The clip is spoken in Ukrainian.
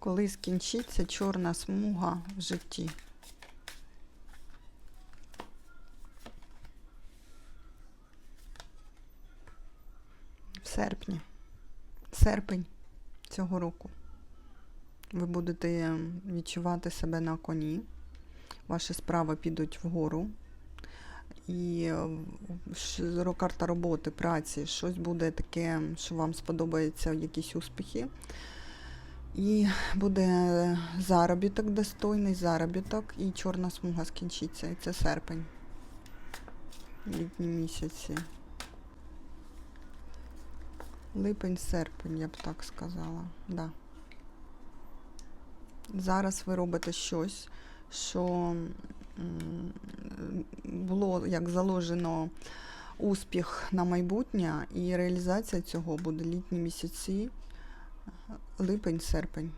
Коли скінчиться чорна смуга в житті. В серпні. Серпень цього року. Ви будете відчувати себе на коні. Ваші справи підуть вгору. І карта роботи, праці, щось буде таке, що вам сподобається, якісь успіхи. І буде заробіток, достойний заробіток, і чорна смуга скінчиться. І це серпень. Літні місяці. Липень, серпень, я б так сказала. Да. Зараз ви робите щось, що було як заложено успіх на майбутнє, і реалізація цього буде літні місяці, липень, серпень.